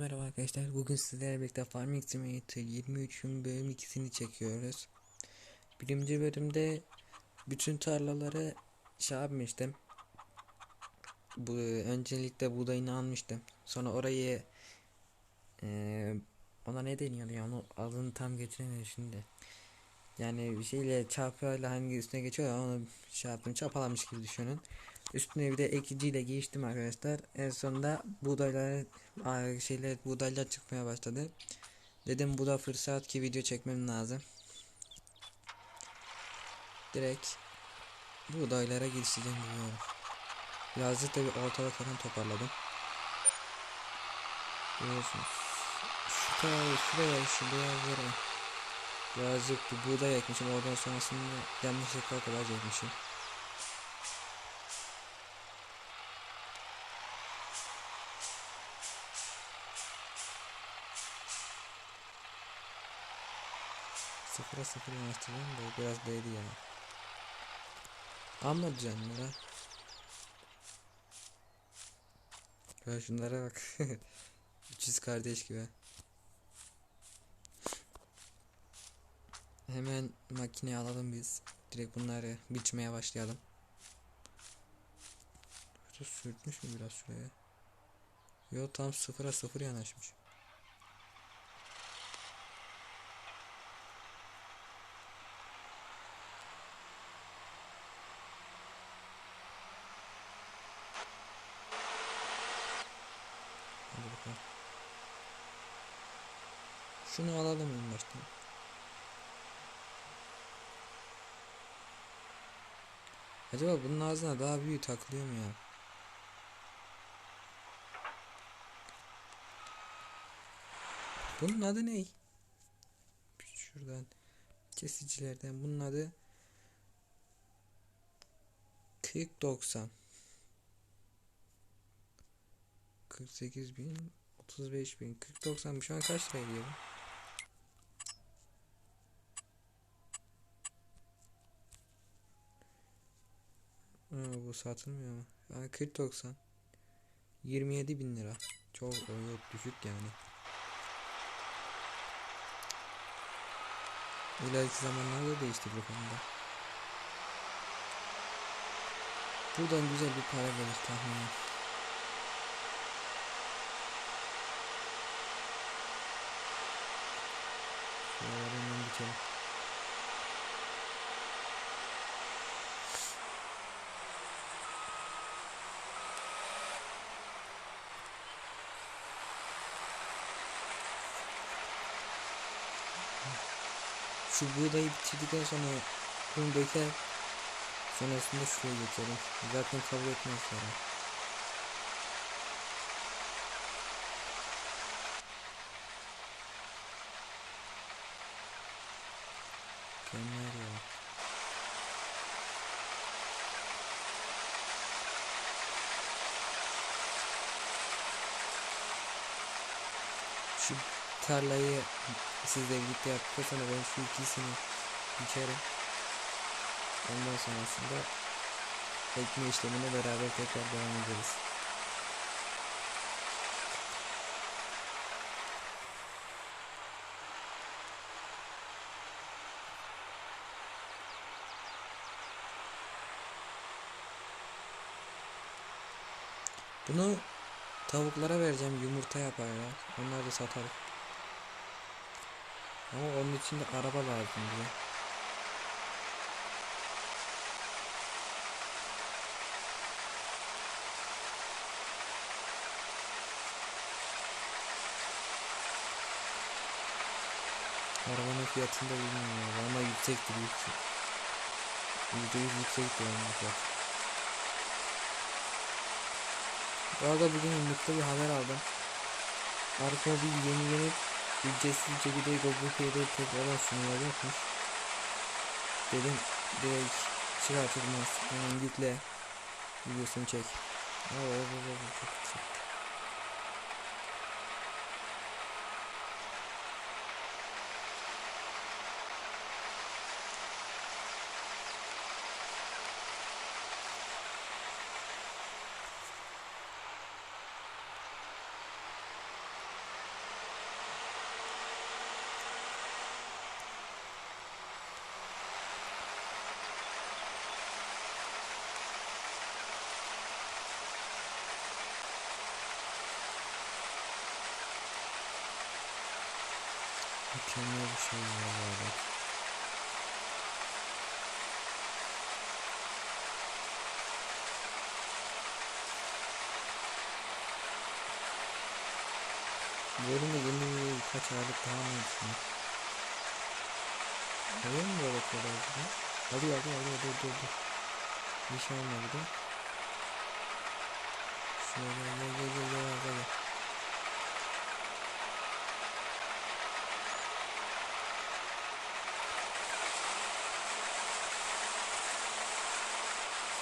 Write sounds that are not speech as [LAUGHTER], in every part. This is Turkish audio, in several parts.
Merhaba arkadaşlar bugün sizlerle birlikte Farming Simulator 23'ün bölüm 2'sini çekiyoruz. Birinci bölümde bütün tarlaları şey yapmıştım. Bu öncelikle buğdayını almıştım. Sonra orayı eee, ona ne deniyordu ya onu adını tam getiremiyorum şimdi. Yani bir şeyle çarpıyla hangi üstüne geçiyor onu şey yaptım çapalamış gibi düşünün. Üstüne bir de ekiciyle geçtim arkadaşlar. En sonunda buğdaylar şeyler buğdaylar çıkmaya başladı. Dedim bu da fırsat ki video çekmem lazım. Direkt buğdaylara girişeceğim diyorum. Birazcık da bir ortalık falan toparladım. Görüyorsunuz. Şu kadar şuraya şu beyazlara birazcık bir buğday ekmişim. Oradan sonrasında yanlışlıkla kadar ekmişim. Sıfıra sıfır yanaştırdım da biraz değdi ya. Amma düzenli ha. Ya şunlara bak. [LAUGHS] 300 kardeş gibi. Hemen makineye alalım biz. Direkt bunları biçmeye başlayalım. Şurada sürtmüş mü biraz şuraya? Yo tam sıfıra sıfır yanaşmış. Hadi bakalım. Şunu alalım en. Acaba bunun ağzına daha büyük takılıyor mu ya? Bunun adı ne? Şuradan kesicilerden bunun adı 4090 48 bin 35 bin 40 90 şu an kaç lira ediyor bu? Bu satılmıyor mu? Ha, 40 90 27 bin lira çok yok düşük yani İleriki zamanlarda değiştirir konuda Buradan güzel bir para gelir tahminim Şuraları hemen bitelim. Şu buğdayı bitirdikten sonra bunu döker. Sonrasında şuraya geçelim. Zaten kabul etmez sonra. Mükemmel ya. Şu tarlayı sizle birlikte yaptıktan sonra ben şu ikisini biçerim. Ondan sonrasında ekme işlemine beraber tekrar devam ederiz. Bunu tavuklara vereceğim yumurta yaparlar. Onları da satarım. Ama onun için de araba lazım bize. Arabanın fiyatını da bilmiyorum. Ama yüksektir yüksek. Yüzde yüz yüksektir onun fiyatı. Bu arada bugün mutlu bir haber aldım. Arka bir yeni yeni ücretsiz şekilde Google Play'de tekrardan sunulacakmış. Dedim direkt çıkartılmaz. Hemen yükle. Videosunu çek. Oo, oo, oo, oo, çok güzel. Bölümde yeni birkaç aylık daha mı yapsın? Öyle mi böyle şeyler gibi? Hadi hadi hadi dur dur dur. Bir şey olmadı da. Şöyle gel gel gel gel gel gel.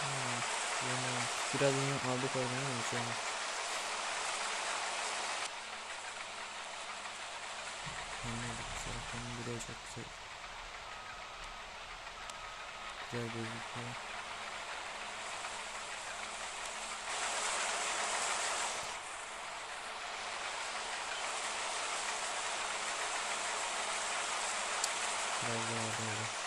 Hmm, yani Biraz yine aldık oradan ama şey olmaz. Anladık. Zaten buraya çok güzel. Güzel gözüküyor. Biraz daha böyle.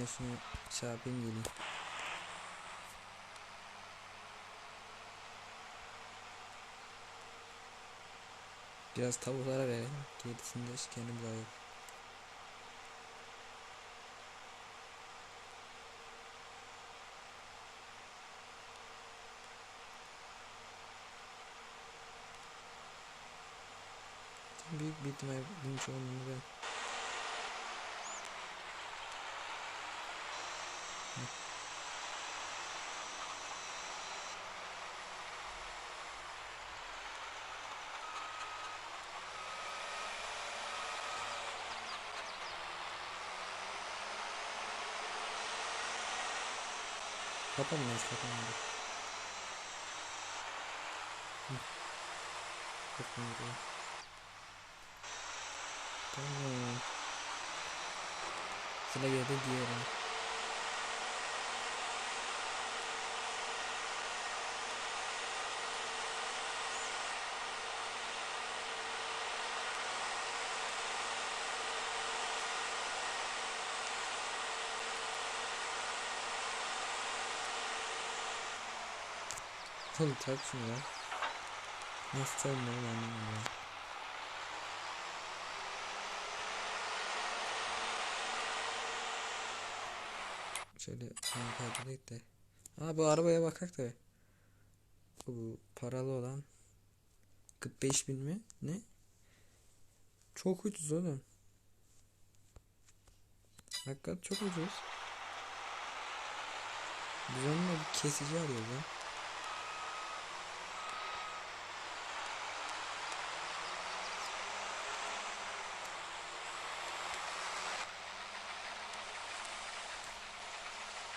Ben şunu şey geleyim. Biraz tavuklara verelim. Gerisinde kendimiz ayır. Büyük bir ihtimal bunun çoğunluğunu ben потом нас это надо. Как не было. Там... Selagi ada dia lah Oğlum tak şunu ya. Nasıl çalmıyor anlamadım ya. Şöyle şunu kaydedeyim de. Aa bu arabaya bakak da. Bu paralı olan 45 bin mi? Ne? Çok ucuz oğlum. Hakikaten çok ucuz. Biz onunla bir kesici arıyoruz ya.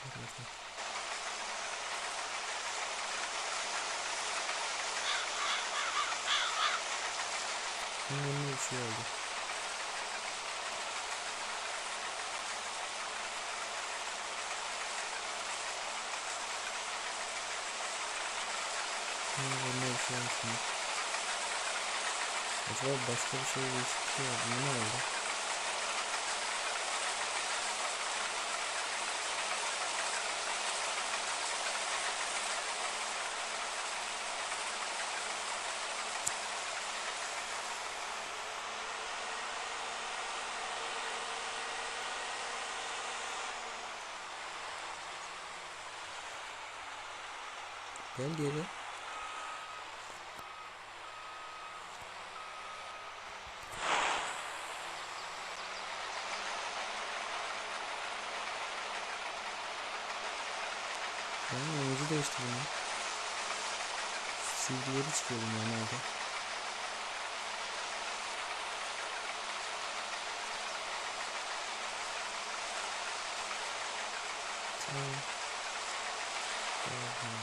Hadi bakalım. Bunun önüne bir şey oldu. Bunun önüne bir şey olmuş şimdi. Acaba başka bir şey değişiklik şey oldu. Ne oldu? Gel geri. Değişti bunun. Silgileri çıkıyordum yani orada. Tamam. Tamam.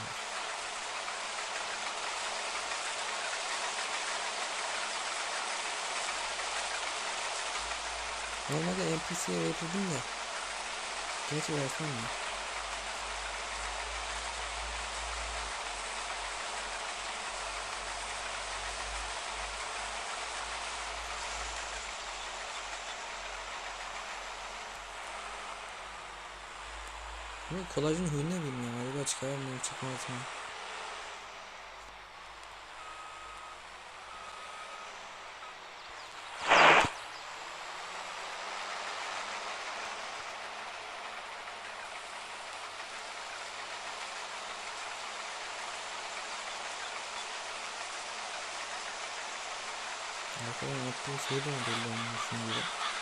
Normalde NPC'ye verirdim de. Gerçi versem mi? Kolajın huyunu ya. Acaba çıkar mı çıkmaz mı? Arkadan yaptığı şey de mi belli olmuş şimdi?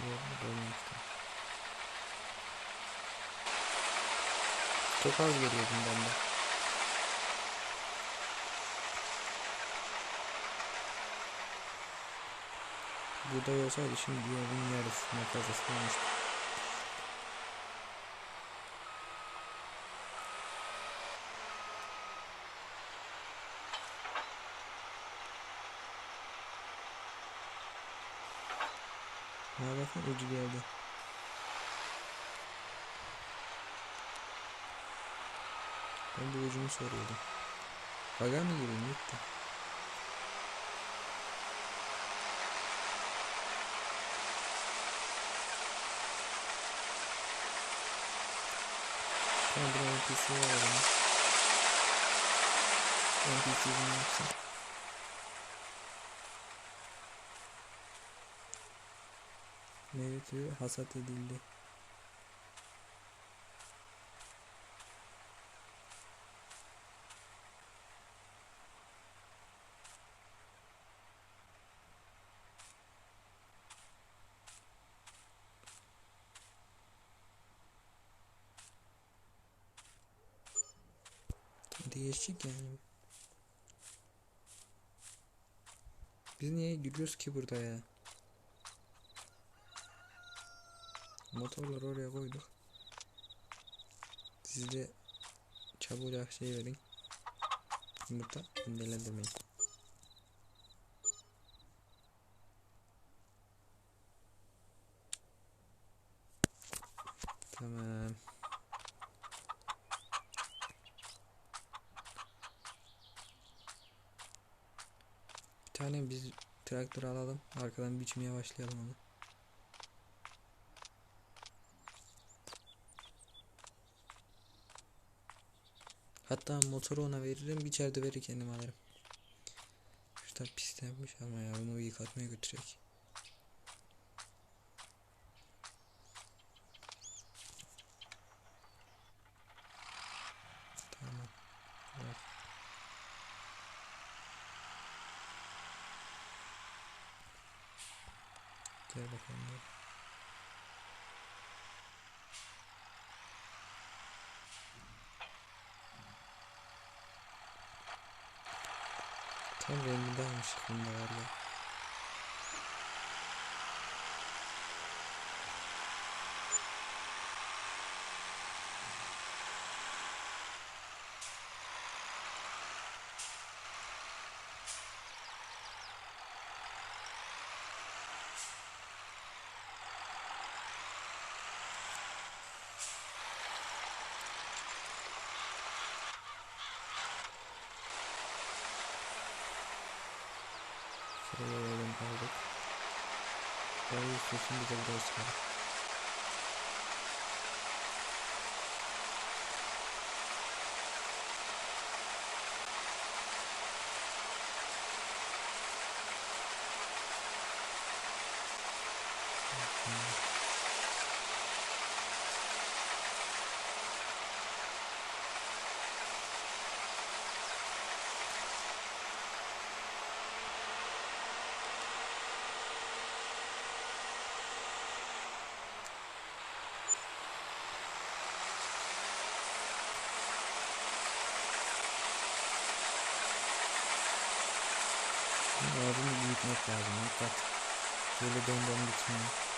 Bölmüştüm. Çok az geliyor bundan da. Burada olsaydı şimdi yolun yarısına fazlası olmuştu. Ha bakın ucu geldi. Ben bu ucunu soruyordum. Baga mı gireyim gitti. Tamam bir NPC var o zaman. NPC bunu yapsın. Meyve türü hasat edildi. Değişik yani. Biz niye gülüyoruz ki burada ya? Motorları oraya koyduk. Siz de çabucak şey verin. Yumurta indelendirmeyin. Tamam. Bir tane biz traktör alalım. Arkadan biçmeye başlayalım onu. Hatta motoru ona veririm. Bir de verir kendim alırım. Şurada pislenmiş ama ya bunu yıkatmaya götürecek. Tamam. Bırak. Gel bakalım. Gel. Tam renginde almış bunda var ya. Yolun kaldık. Orayı kesin bize buraya çıkar. Büyütmek lazım. Dikkat. Böyle döndüm gitmiyor.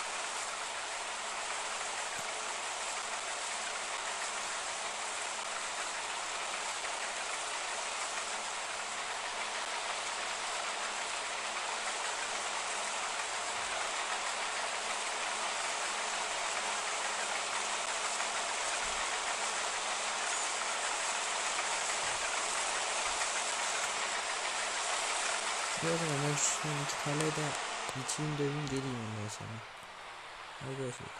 Zaman ben şu iki tarlayı da biçeyim döveyim geleyim ondan sonra. Görüşürüz.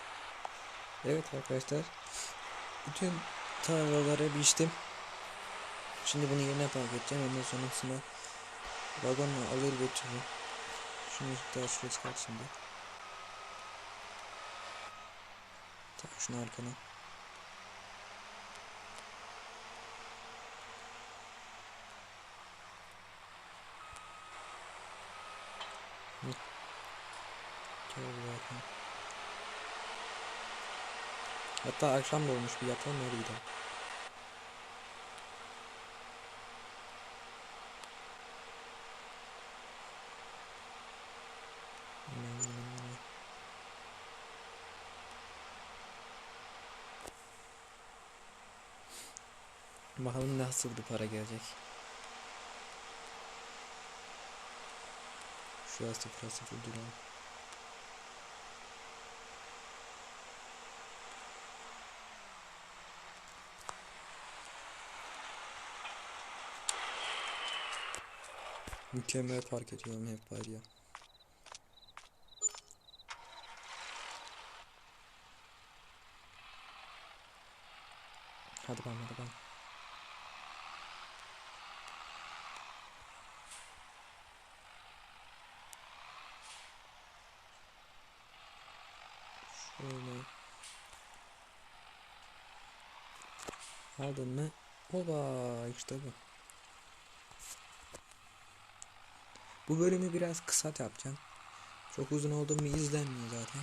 Evet arkadaşlar. Bütün tarlaları biçtim. Şimdi bunu yerine park edeceğim. Ondan sonrasında vagonla alır götürürüm. Şunu daha şuraya çıkart şimdi. Tak şunu arkana. Hı. Gel buraya bakalım. Hatta akşam da olmuş bir yatalım öyle gidelim. Bakalım nasıl bir para gelecek. Şurası sıfır sıfır duran. Mükemmel park ediyorum hep var ya. Hadi bana hadi bana. Şöyle. Aldın mı? Oba işte bu. Bu bölümü biraz kısa yapacağım. Çok uzun oldu mu izlenmiyor zaten.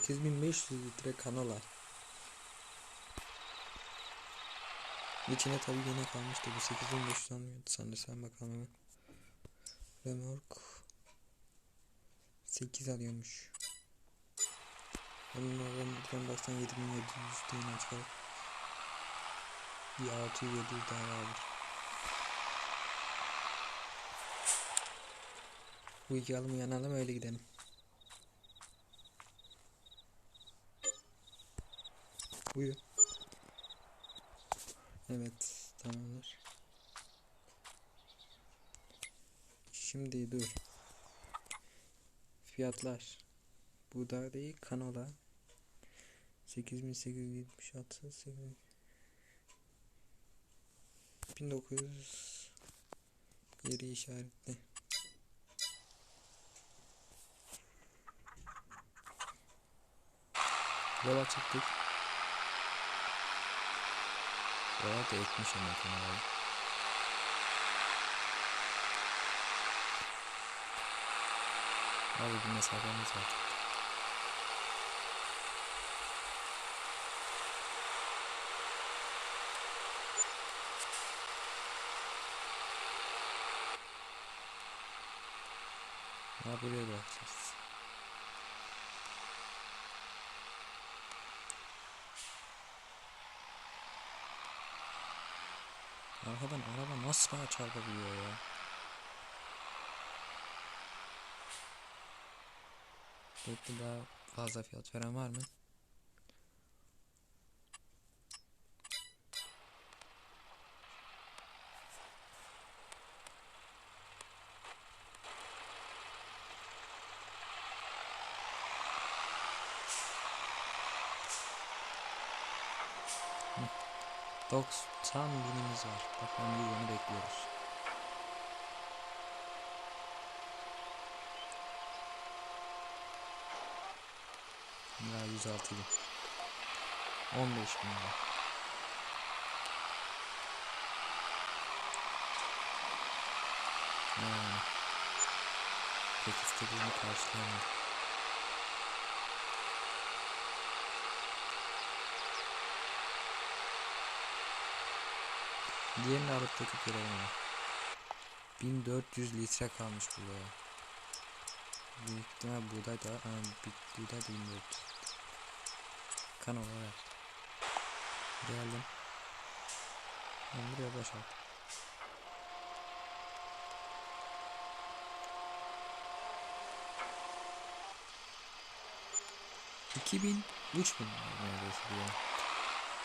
8500 litre kanola. İçine tabi yine kalmıştı. Bu 8500 almıyordu sanırsam bakalım. Remork 8 alıyormuş. Onun oradan buradan baştan 7700 DNA çıkar. Bir 600 700 daha vardır. Bu iki alımı yanalım öyle gidelim. Uyu. Evet, tamamdır. Şimdi dur. Fiyatlar. Buğday kanola. 8876 8 1900 yeri işaretli. Yola çıktık. Yola da ekmiş ama kanolayı. Abi bir mesafemiz var. Ha buraya bırakacağız. Arkadan araba nasıl bana çarpabiliyor ya? Bekle daha fazla fiyat veren var mı? Hı. 90 binimiz var. Bakalım yılını bekliyoruz. Lira 106 bin. 15 bin lira. Yani. Pek istediğimi karşılayamadım. Diğerini alıp döküp verelim ona. 1400 litre kalmış burada ya. Büyük buğday da bir buğday da bilmiyorum. Kan olarak. Geldim. Ben buraya boşalt. İki bin, üç bin neredeyse diyor.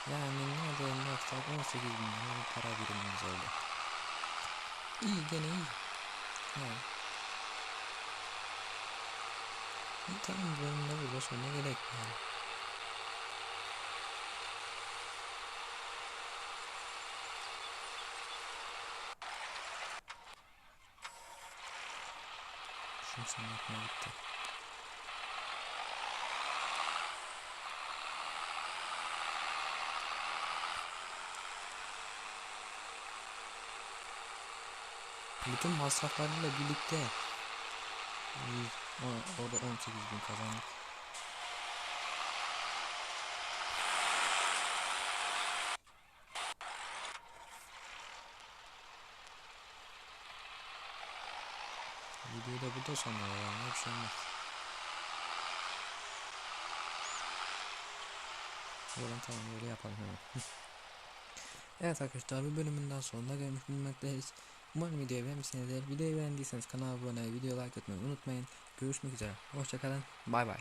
Yani nerede baksak 18 bin lira para birimimiz oldu. İyi gene iyi. Ha. İyi tamam benim de burada sonra gerek yani. Sen yapma gitti. Bütün masraflarıyla birlikte o- orada 18 bin kazandık. Videoyu da burada sonra yani bir şey olmaz. Böyle tamam böyle yapalım hemen. [LAUGHS] evet arkadaşlar bir bölümün daha sonuna gelmiş bulunmaktayız. Umarım videoyu beğenmişsinizdir. Videoyu beğendiyseniz kanala abone olmayı, video like atmayı unutmayın. Görüşmek üzere. Hoşçakalın. Bay bay.